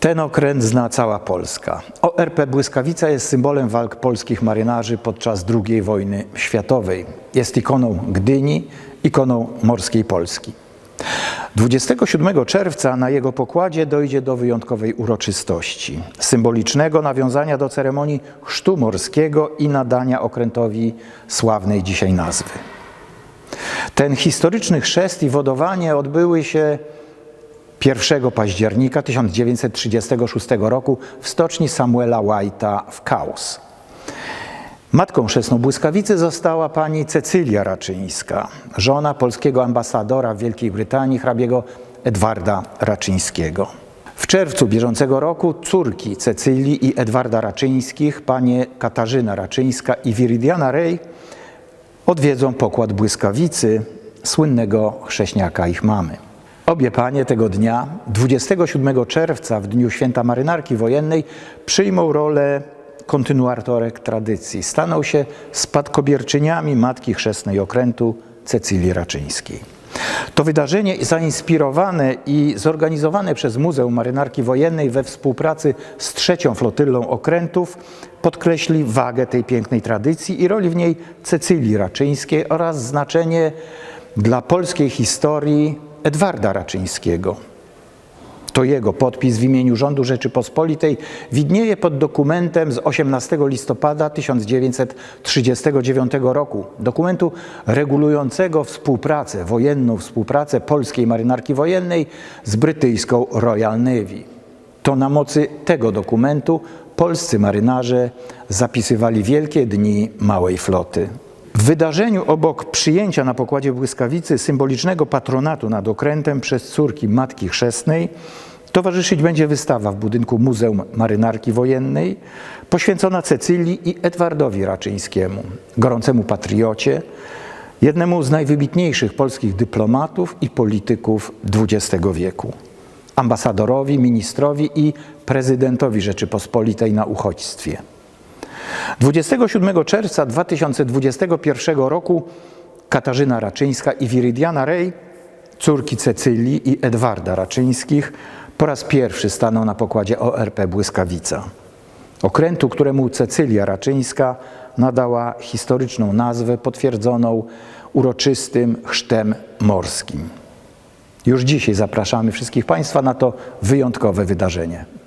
Ten okręt zna cała Polska. ORP Błyskawica jest symbolem walk polskich marynarzy podczas II wojny światowej. Jest ikoną Gdyni, ikoną morskiej Polski. 27 czerwca na jego pokładzie dojdzie do wyjątkowej uroczystości, symbolicznego nawiązania do ceremonii chrztu morskiego i nadania okrętowi sławnej dzisiaj nazwy. Ten historyczny chrzest i wodowanie odbyły się 1 października 1936 roku w stoczni Samuela White'a w Kaus. Matką chrzestną błyskawicy została pani Cecylia Raczyńska, żona polskiego ambasadora w Wielkiej Brytanii, hrabiego Edwarda Raczyńskiego. W czerwcu bieżącego roku córki Cecylii i Edwarda Raczyńskich, panie Katarzyna Raczyńska i Viridiana Rej, odwiedzą pokład błyskawicy, słynnego chrześniaka ich mamy. Obie panie tego dnia, 27 czerwca, w dniu święta marynarki wojennej, przyjmą rolę kontynuatorek tradycji. Staną się spadkobierczyniami matki chrzestnej okrętu Cecylii Raczyńskiej. To wydarzenie zainspirowane i zorganizowane przez Muzeum Marynarki Wojennej we współpracy z trzecią flotylą okrętów podkreśli wagę tej pięknej tradycji i roli w niej Cecylii Raczyńskiej oraz znaczenie dla polskiej historii Edwarda Raczyńskiego. To jego podpis w imieniu rządu Rzeczypospolitej widnieje pod dokumentem z 18 listopada 1939 roku, dokumentu regulującego współpracę, wojenną współpracę polskiej marynarki wojennej z brytyjską Royal Navy. To na mocy tego dokumentu polscy marynarze zapisywali wielkie dni małej floty. W wydarzeniu obok przyjęcia na pokładzie błyskawicy symbolicznego patronatu nad okrętem przez córki Matki Chrzestnej towarzyszyć będzie wystawa w budynku Muzeum Marynarki Wojennej poświęcona Cecylii i Edwardowi Raczyńskiemu, gorącemu patriocie, jednemu z najwybitniejszych polskich dyplomatów i polityków XX wieku, ambasadorowi, ministrowi i prezydentowi Rzeczypospolitej na uchodźstwie. 27 czerwca 2021 roku Katarzyna Raczyńska i Viridiana Rej, córki Cecylii i Edwarda Raczyńskich, po raz pierwszy staną na pokładzie ORP Błyskawica. Okrętu, któremu Cecylia Raczyńska nadała historyczną nazwę potwierdzoną uroczystym chrztem morskim. Już dzisiaj zapraszamy wszystkich Państwa na to wyjątkowe wydarzenie.